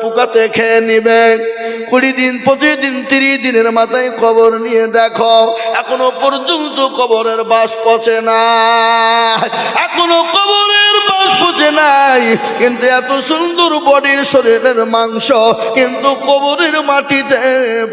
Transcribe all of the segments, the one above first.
পোকাতে খেয়ে নিবে। কুড়ি দিন, পঁচিশ দিন, তিরিশ দিনের মাথায় কবর নিয়ে দেখো, এখনও পর্যন্ত কবরের বাস পচে না। এখনও কবরের পচে নাই, কিন্তু এত সুন্দর বডির শরীরের মাংস কিন্তু কবরের মাটিতে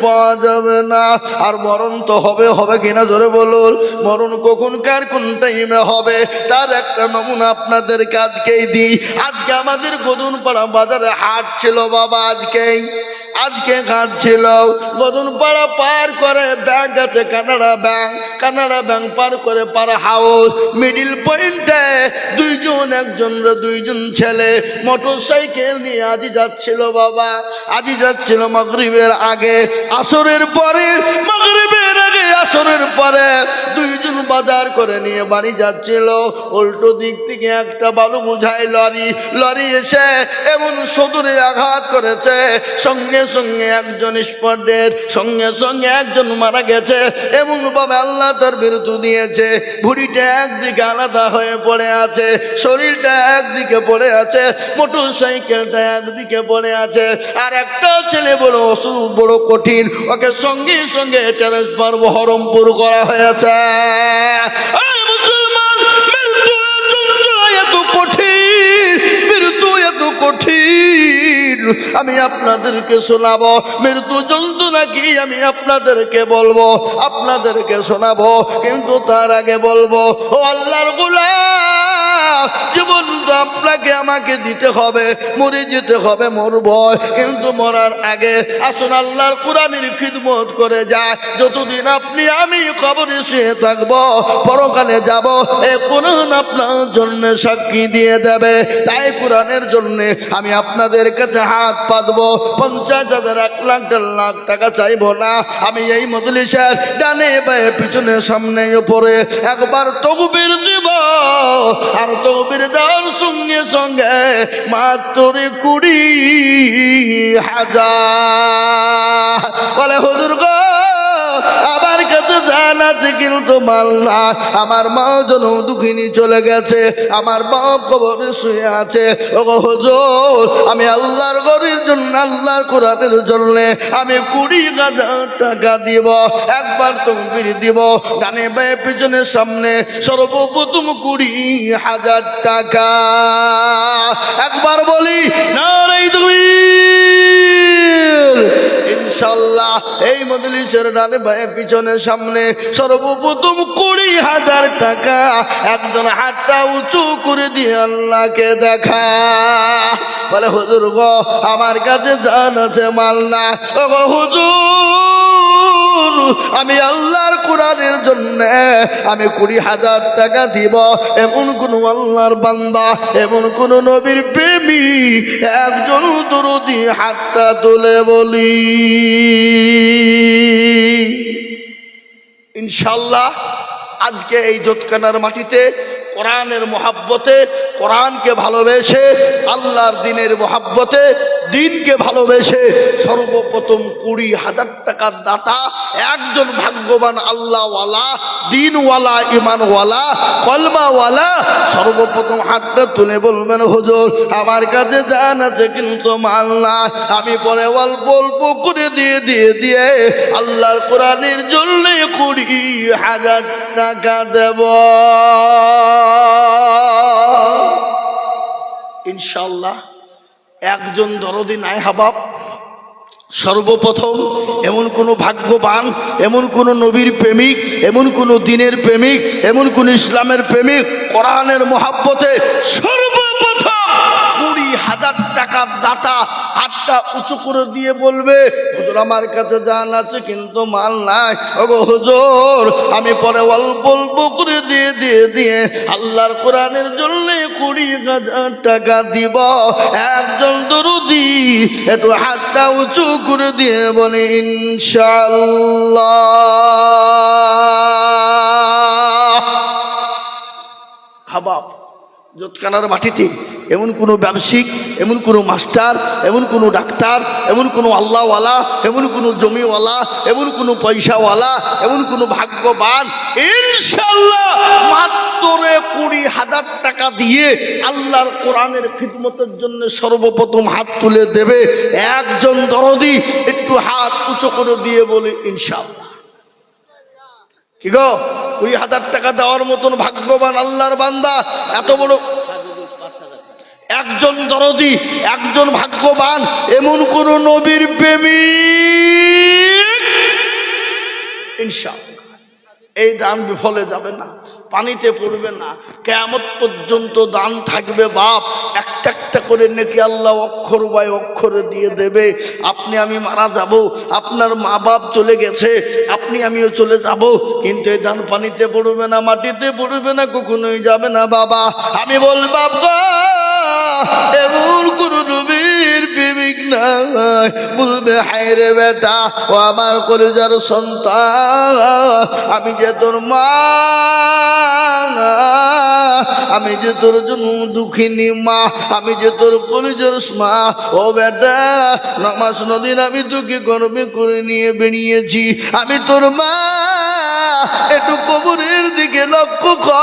পাওয়া যাবে না। আর মরণ তো হবে হবে কিনা জোরে বলুন। মরণ কখন, কার কোন টাইমে হবে? তার একটা নমুনা আপনাদের কাজকেই দিই। আজকে আমাদের গদুন পাড়া বাজারে হাট ছিল বাবা, আজকেই। আজকে ঘাট ছিল। গদুন পাড়া পার করে ব্যাংক আছে, কানাডা ব্যাংক কানাডা ব্যাংক পার করে পার হাউস, মিডিল পয়েন্টে দুইজন একজন দুইজন ছেলে মোটর সাইকেল নিয়ে আজি যাচ্ছিল বাবা। আজি যাচ্ছিল মাগরিবের আগে, আসরের পরে, মাগরিবের আগে, আসরের পরে দুইজন বাজার করে নিয়ে বাড়ি যাচ্ছিল। উল্টো দিক থেকে একটা বালু বুঝাই লরি। লরি এসে এমন সদরে আঘাত করেছে। সঙ্গে সঙ্গে একজন স্পটের, সঙ্গে সঙ্গে একজন মারা গেছে। এমন ভাবে আল্লাহ তার বিরুদ্ধ দিয়েছে। ভুড়িটা একদিকে আলাদা হয়ে পড়ে আছে, শরীরটা একদিকে পড়ে আছে মোটর সাইকেলটা একদিকে পড়ে আছে। আর একটা ছেলে বড় অসুখ, বড় কঠিন, ওকে সঙ্গে সঙ্গে ট্রান্সফার বহরমপুর করা হয়েছে। মৃত্যু এত কঠিন আমি আপনাদেরকে শোনাবো, মৃত্যু জন্তু নাকি আমি আপনাদেরকে বলব? আপনাদেরকে শোনাবো, কিন্তু তার আগে বলব, ও আল্লাহর গোলাম! জীবন তো আপনাকে, আমাকে দিতে হবে, মরে যেতে হবে, মরব। কিন্তু মরার আগে আসুন আল্লাহর কোরআনের খিদমত করে যায় যতদিন আপনি, আমি কবরে শুয়ে থাকব, পরকালে যাব, এ কোরআন আপনার জন্য সাক্ষী দিয়ে দেবে। তাই কোরআনের জন্য আমি আপনাদের কাছে হাত পাতবো। পঞ্চাশ হাজার এক লাখ, দেড় লাখ টাকা চাইব না। আমি এই মজলিসের ডানে বায়ে পিছনে, সামনে, উপরে একবার তকবির দিব আর তকবির দান সঙ্গে সঙ্গে মাত্র কুড়ি হাজার। বলে হুজুর গো আমার কাছে জান আছে, কিন্তু মাল না। আমার মা জন দুঃখিনী চলে গেছে। আমার বাপ কবরে শুয়ে আছে। ও হুজুর, আমি আল্লাহর গরির জন্য আল্লাহর কোরআনের জন্য আমি কুড়ি হাজার টাকা দিব। একবার তকবির দিব। ডানে বায়ে পিছনে সামনে সর্বপ্রথম কুড়ি হাজার টাকা। একবার বলি, না তুমি ইনশাল্লাহ এই মজলিসের ডানে ভাই পিছনে সামনে সর্বপ্রথম কুড়ি হাজার টাকা। একজন হাতটা উঁচু করে দিয়ে আল্লাহকে দেখা। বলে, হুজুর গো, আমার কাছে জান আছে মাল না। হুজুর আমি আল্লাহর কোরআনের জন্য আমি কুড়ি হাজার টাকা দিব। এমন কোন আল্লাহর বান্দা, এমন কোন নবীর প্রেমী একজন দরদি হাতটা তুলে বলি। ইনশাল্লাহ আজকে এই জোৎকানার মাটিতে কোরআনের মহাব্বতে, কোরআনকে ভালোবেসে, আল্লাহর দিনের মহাব্বতে, দিনকে ভালোবেসে সর্বপ্রথম কুড়ি হাজার টাকার দাতা, একজন ভাগ্যবান আল্লাহওয়ালা, দিনওয়ালা ইমানওয়ালা কলমাওয়ালা, সর্বপ্রথম হাতটা তুলে বলবেন, হুজুর, আমার কাছে জান আছে, কিন্তু মাল না আমি পরে অল্প অল্প করে দিয়ে দিয়ে দিয়ে আল্লাহর কোরআনের জন্য কুড়ি হাজার টাকা দেব। ইনশাল্লাহ একজন দরদি নাই হাবাব, সর্বপ্রথম এমন কোনো ভাগ্যবান, এমন কোনো নবীর প্রেমিক, এমন কোনো দিনের প্রেমিক, এমন কোন ইসলামের প্রেমিক, কোরআনের মহাব্বতে সর্বপ্রথম হাজার টাকার দাতা হাতটা উঁচু করে দিয়ে বলবে, হুজুর আমার কাছে জান আছে, কিন্তু মাল নাই। ওগো হুজুর, আমি পরে অল্প অল্প করে দিয়ে দিয়ে দিয়ে আল্লাহর কোরআনের জন্য কুড়ি হাজার টাকা দিব। একজন দরুদি একটু হাতটা উঁচু করে দিয়ে বলে ইনশাল্লাহ হাবাব জোৎকানার মাটিতে এমন কোনো ব্যবসায়িক, এমন কোনো মাস্টার, এমন কোনো ডাক্তার, এমন কোনো আল্লাহওয়ালা, এমন কোনো জমিওয়ালা, এমন কোনো পয়সাওয়ালা, এমন কোনো ভাগ্যবান ইনশাল্লাহ মাত্র কুড়ি হাজার টাকা দিয়ে আল্লাহর কোরআনের খিদমতের জন্য সর্বপ্রথম হাত তুলে দেবে। একজন দরদি একটু হাত উঁচু করে দিয়ে বলে, ইনশাআল্লাহ। কি গো? কুড়ি হাজার টাকা দেওয়ার মতন ভাগ্যবান আল্লাহর বান্দা, এত বড় একজন দরদি, একজন ভাগ্যবান, এমন কোন নবীর প্রেমী ইনশাআল্লাহ। এই দান বিফলে যাবে না, পানিতে পড়বে না। কেমত পর্যন্ত দান থাকবে বাপ, একটা একটা করে নেকি আল্লাহ অক্ষর বাই অক্ষরে দিয়ে দেবে। আপনি আমি মারা যাব, আপনার মা বাপ চলে গেছে, আপনি আমিও চলে যাব, কিন্তু এই দান পানিতে পড়বে না, মাটিতে পড়বে না, কখনোই যাবে না বাবা। আমি বল বাবা এমন কোন নাই। বেটা, ও আমার কলেজার সন্তান, আমি যে তোর মা, আমি যে তোর জন্য দুঃখিনী মা, আমি যে তোর কলেজার মা, ও বেটা নমাস নদীন আমি তোকে গর্বে করে নিয়ে বেরিয়েছি আমি তোর মা একটু কবরের দিকে লক্ষ্য কর।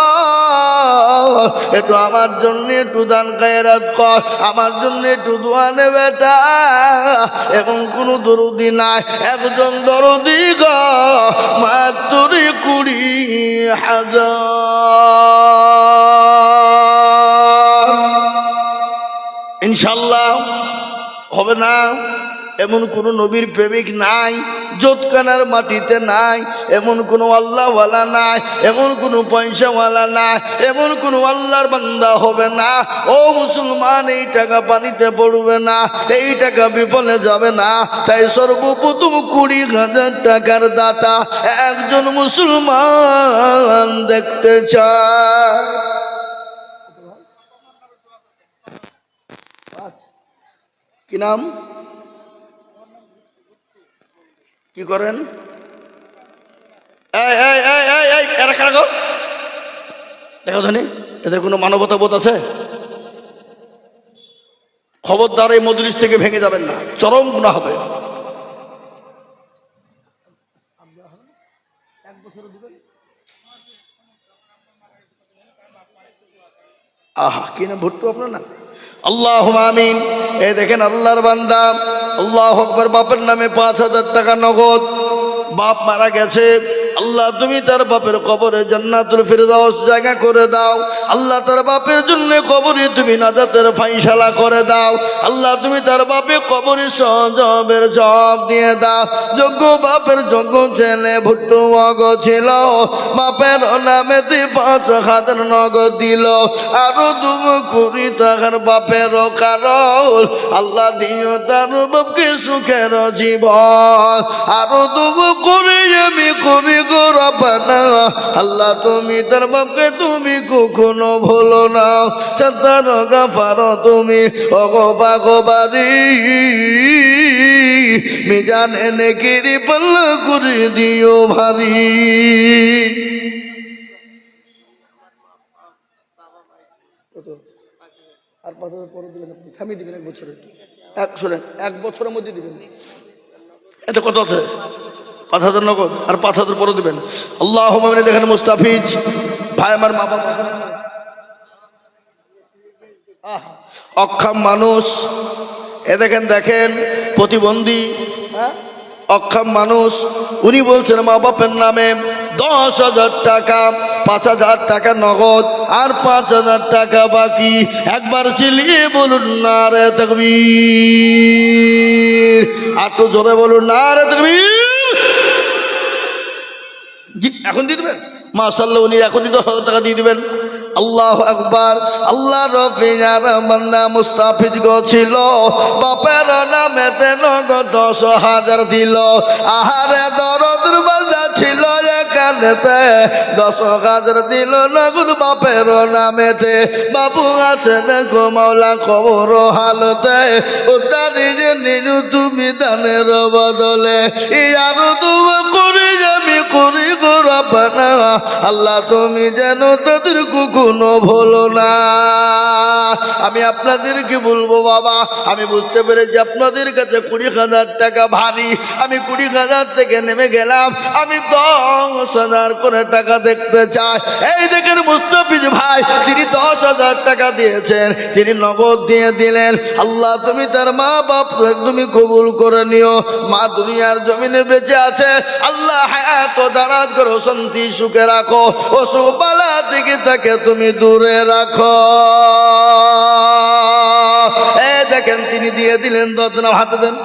আমার জন্য একটু দান কায়রাত কর। আমার জন্য একটু দোয়া নে বেটা। এবং কোনো দরদি নাই, একজন দরদি গ। মাত্র কুড়ি হাজার। ইনশাল্লাহ, হবে না? এমন কোনো নবীর প্রেমিক নাই জোতকানার মাটিতে নাই, এমন কোনো আল্লাহওয়ালা নাই, এমন কোনো পয়সাওয়ালা নাই, এমন কোনো আল্লাহর বান্দা হবে না। ও মুসলমান, এই টাকা পানিতে পড়বে না, এই টাকা বিফলে যাবে না। তাই সর্বপ্রথম কুড়ি হাজার টাকার দাতা একজন মুসলমান দেখতে চায়। কি নাম? কি করেন? দেখো ধনী, এদের কোনো মানবতা বোধ আছে? খবরদার এই মজলিস থেকে ভেঙে যাবেন না, চরম গুণা হবে। আহা, কি না ভুট্টু আপনার না আল্লাহ আমিন। এই দেখেন, আল্লাহর বান্দা। আল্লাহ হকবার বাপের নামে পাঁচ হাজার টাকা নগদ। বাপ মারা গেছে আল্লাহ তুমি তার বাপের কবরে জান্নাতুল ফিরদাউস জায়গা করে দাও। আল্লাহ তার বাপের জন্য কবরে তুমি নাজাতের ফাইসালা করে দাও। আল্লাহ তুমি তার বাপে কবরে সজবের জব দিয়ে দাও। যোগ্য বাপের যোগ্য ছেলে ভুট্টু মগ ছিল। বাপের নামেতে পাঁচ হাজার নগদ দিল। আরও দুম কুড়ি টাকার বাপের কারণ। আল্লাহ দিও তার বাপকে সুখের জীবন। আরও দুম করে আমি করি গো রবানা আল্লাহ তুমি তার বাপকে তুমি কখনো ভুলো না। চাতার গাফার তুমি অগবা গোবারি মিজান এনে কিরি পাল্লা করে দিও ভারী। আর পাঁচ হাজার পরে দিবেন আপনি থামিয়ে দিবেন এক বছরে এক শোনেন এক বছরের মধ্যে দিবেন। এটা কত আছে? পাঁচ হাজার নগদ, আর পাঁচ হাজার পরে দিবেন। আল্লাহ দেখেন মুস্তাফিজ। ভাই, আমার মা বাবা অক্ষম মানুষ। এ দেখেন দেখেন, প্রতিবন্ধী। হ্যাঁ? অক্ষম মানুষ। উনি বলছেন, মা বাপের নামে দশ হাজার টাকা, পাঁচ হাজার টাকা নগদ, আর পাঁচ হাজার টাকা বাকি। একবার চিলিয়ে বলুন, না রে তকবীর। আর তো জোরে বলুন, না রে তকবীর। জি, এখন দিয়ে দেবেন? মাশাল্লাহ উনি দশ হাজার টাকা দিয়ে দিবেন। আল্লাহ আকবার। আল্লাহ রফিজার বান্দা মুস্তাফিজ গো ছিল। বাপের নামেতে নগদ দশ হাজার দিল। আহারে দরদুর বাজা ছিল এখানেতে দশ হাজার দিল নগদ বাপের নামেতে বাবু আছে দেখো মাওলা খবর হালতে। ওটা নিজে নিজু তুমি দানের বদলে। ইয়ারো তুমি করে আমি করি গো রব্বানা। আল্লাহ, তুমি যেন তাদের কখনো ভুলো না। আমি আপনাদেরকে বলব বাবা, আমি বুঝতে পেরেছি আপনাদের কাছে কুড়ি হাজার টাকা ভারী। আমি কুড়ি হাজার থেকে নেমে গেলাম, আমি দশ হাজার করে টাকা দেখতে চাই। এই দেখেন মুস্তাফিজ ভাই, তিনি দশ হাজার টাকা দিয়েছেন, তিনি নগদ দিয়ে দিলেন। আল্লাহ, তুমি তার মা বাপ তুমি কবুল করে নিও। মা দুনিয়ার জমিনে বেঁচে আছে। আল্লাহ হ্যাঁ তো দারাজ করো শান্তি সুখে রাখো অসুখ বালা থেকে তাকে তুমি দূরে রাখো। এই দেখেন, তিনি দিয়ে দিলেন দশ হাতে দেন।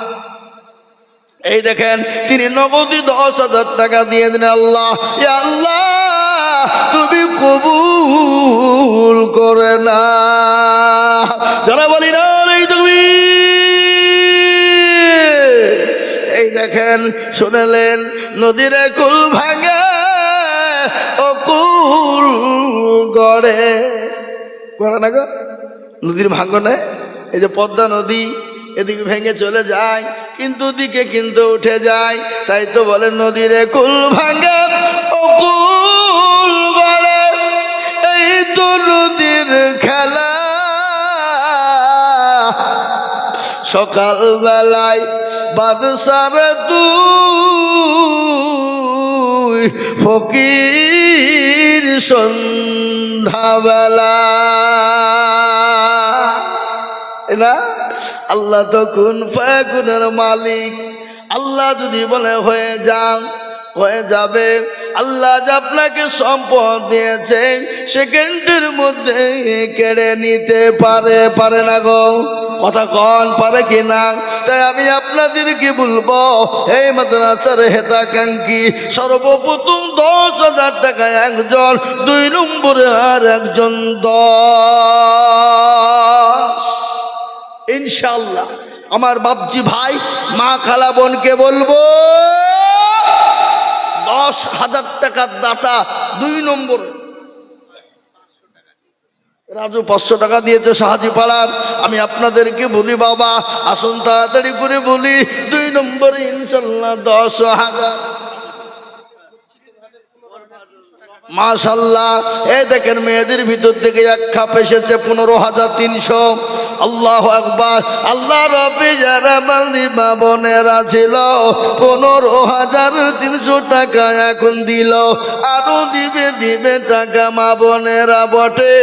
এই দেখেন, তিনি নগদি দশ হাজার টাকা দিয়ে দিন আল্লাহ। আল্লাহ, তুমি কবুল করে না যারা বলি না এই তুমি এই দেখেন, শুনেলেন, নদীর কুল ভাঙে ও কুল গড়ে। গড়ে না গো? নদীর ভাঙ্গনে এই যে পদ্মা নদী, এদিকে ভেঙে চলে যায়, কিন্তু দিকে কিন্তু উঠে যায়। তাই তো বলে, নদীর কুল ভাঙ্গে ও কুল গড়ে। এই তো নদীর খেলা। সকাল বেলায় বাদশার তুই ফকির সন্ধ্যাবেলা। না? আল্লাহ তখন ফাগুনের মালিক। আল্লাহ যদি বলে হয়ে যান হয়ে যাবে। আল্লাহ যে আপনাকে সম্পদ দিয়েছে সেকেন্ডের মধ্যে কেড়ে নিতে পারে পারে না গো। কথা কন, পারে কি না? তাই আমি আপনাদেরকে বলব, এই মাদ্রাসার হেতাকাঙ্ক্ষী সর্বপ্রথম দশ হাজার টাকা একজন, দুই নম্বরে আর একজন দশ। ইনশাল্লাহ আমার বাপজি ভাই, মা খালা বোনকে বলব দশ হাজার টাকার দাতা দুই নম্বর। রাজু পাঁচশো টাকা দিয়েছে সাহায্য পাড়ার আমি আপনাদেরকে বলি, বাবা, আসুন তাড়াতাড়ি করে বলি, দুই নম্বর ইনশাল্লাহ দশ হাজার। মাশাল্লাহ এই দেখেন মেয়েদের ভিতর থেকে এক খাপ এসেছে পনেরো হাজার তিনশো। আল্লাহ আকবার। আল্লাহ রবি যারা ছিল, পনেরো হাজার তিনশো টাকা এখন দিল। আরও দিবে দিবে টাকা মা বোনেরা বটে।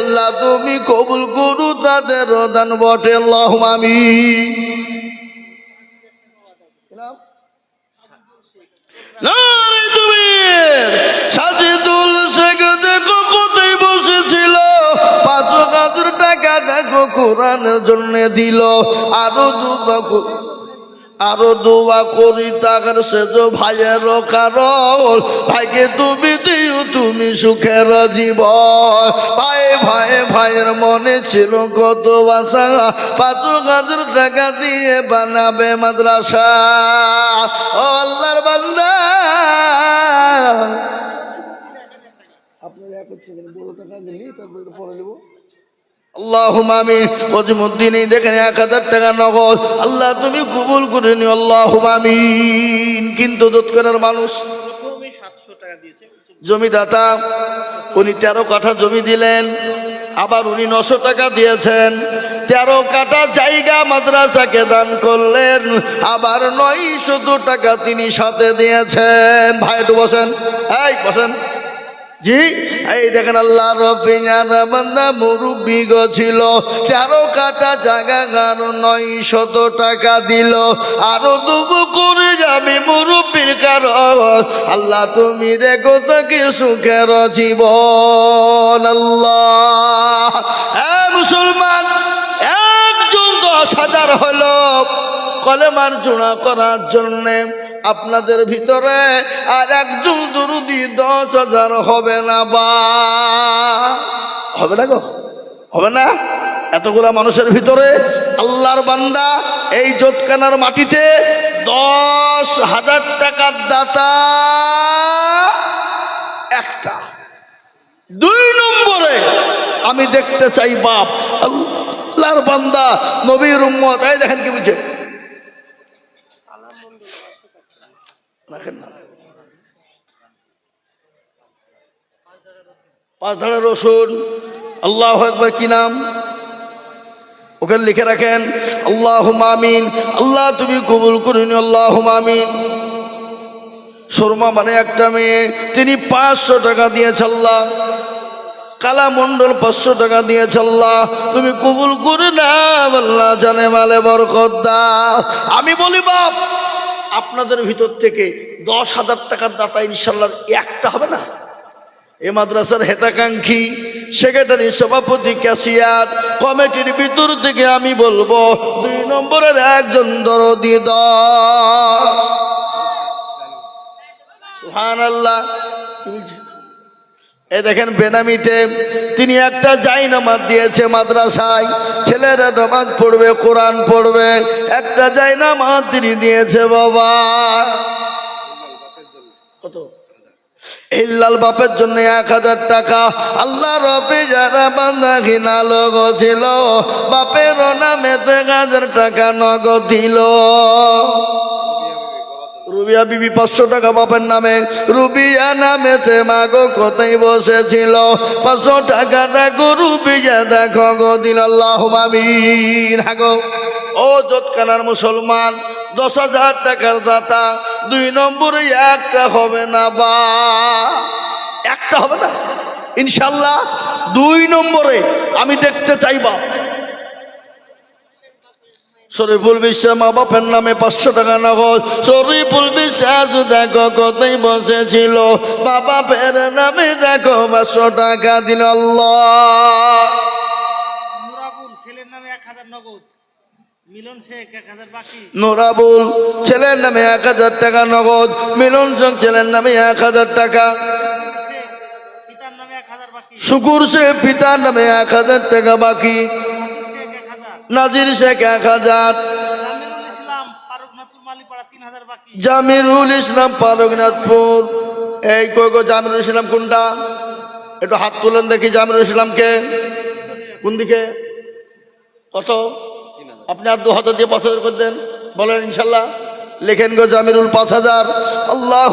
আল্লাহ তুমি কবুল করু, তাদের দান বটে। আল্লাহ আমি নারে তুমি সাজিদুল শেখ দেখো কোথায় বসেছিল পাঁচ হাজার টাকা দেখো ভাইকে তুমি দিও, তুমি সুখের জীবন। ভাই ভাই, ভাইয়ের মনে ছিল কত বাসা পাঁচ হাজার টাকা দিয়ে বানাবে মাদ্রাসা। ও আল্লাহর বান্দা আপনারা এক বড় টাকা দিলি তারপরে পরে নেব আল্লাহ দেখেন এক হাজার টাকা নগদ। আল্লাহ তুমি কবুল আল্লাহ কিন্তু মানুষ জমিদাতা, উনি তেরো কাঠা জমি দিলেন, আবার উনি নশো টাকা দিয়েছেন। তেরো কাঠা জায়গা মাদ্রাসাকে দান করলেন, আবার নয় টাকা তিনি সাথে দিয়েছেন। ভাই, একটু বসেন। এই, বসেন। জি? এই দেখেন আল্লাহ বান্দা মুরব্বী ছিল। তেরো কাটা জায়গা আরও নয় শত টাকা দিল। আরও দুবু করে যাবে মুরব্বীর কারণ। আল্লাহ তুমি রেখো তাকে সুখের জীবন আল্লাহ। মুসলমান, একজন দশ হাজার হলো কলেমার জোড়া করার জন্যে। আপনাদের ভিতরে আর একজন দুরুদি দশ হাজার হবে না বা। হবে না গো, হবে না। এতগুলা মানুষের ভিতরে আল্লাহর বান্দা এই জোৎকানার মাটিতে দশ হাজার টাকার দাতা। একটা। দুই নম্বরে আমি দেখতে চাই বাপ। আল্লাহর বান্দা, নবীর উম্মত। এই দেখেন কি বুঝে পাঁচ ধারা রসুন আল্লাহ একবার কি নাম? ওখানে লিখে রাখেন আল্লাহ মামিন আল্লাহ তুমি কবুল করুন আল্লাহ মামিন শর্মা মানে একটা মেয়ে, তিনি পাঁচশো টাকা দিয়েছে আল্লাহ। কালামন্ডল পাঁচশো টাকা দিয়েছে আল্লাহ। তুমি কবুল করে না আল্লাহ জানে মালে বরকত দা আমি বলি, বাপ আপনাদের ভিতর থেকে দশ হাজার টাকার দাতা ইনশাল্লাহ একটা হবে না? এ মাদ্রাসার হেতাকাঙ্ক্ষী সেক্রেটারি, সভাপতি, ক্যাশিয়ার, কমিটির ভিতর থেকে আমি বলব, দুই নম্বরের একজন দরদি সুহান আল্লাহ এ দেখেন বেনামিতে, তিনি একটা জাই নামাজ দিয়েছে মাদ্রাসায়। ছেলেরা নামাজ পড়বে, কোরআন পড়বে, একটা জাই নামাজ তিনি দিয়েছে বাবা। কত? বাপের জন্য এক হাজার টাকা। আল্লাহ রবি যারা বান্ধা ঘিনা লোক ছিল বাপের নামেতে হাজার টাকা নগদ দিল। রুবিয়া বিবি পাঁচশো টাকা বাপের নামে। রুবিয়া নামে নামেতে মাগো কোথায় বসেছিল? পাঁচশো টাকা দেখো রুবিয়া দেখো গো দিল আল্লাহ হাগো ও জটকানার মুসলমান, দশ হাজার টাকার দাতা, দুই নম্বরে একটা হবে না বা? একটা হবে না? ইনশাল্লাহ দুই নম্বরে আমি দেখতে চাইবা। শরীফুল বিশ্বাস মা বাপের নামে পাঁচশো টাকা নগদ। শরীফুল বিশ্বাস দেখো কোথায় বসেছিল বাবা ফের নামে দেখো পাঁচশো টাকা মুরাবুল ছেলের নামে এক হাজার নগদ। শেখ নোরাবুল ছেলের নামে এক হাজার টাকা নগদ। মিলন সং ছেলের নামে এক হাজার টাকা। শেখ নামে এক হাজার শুকুর সে পিতার নামে এক হাজার টাকা বাকি। শেখ নাজির শেখ এক হাজার। জামিরুল ইসলাম পারগনাথপুর এই কই গো জামিরুল ইসলাম কোনটা? একটু হাত তুলেন দেখি জামিরুল ইসলামকে। কোন দিকে? কত? আপনি আর দু হাজার দিয়ে পাঁচ হাজার করে দেন। বলেন ইনশাল্লাহ। লেখেন গো জামিরুল পাঁচ হাজার। আল্লাহ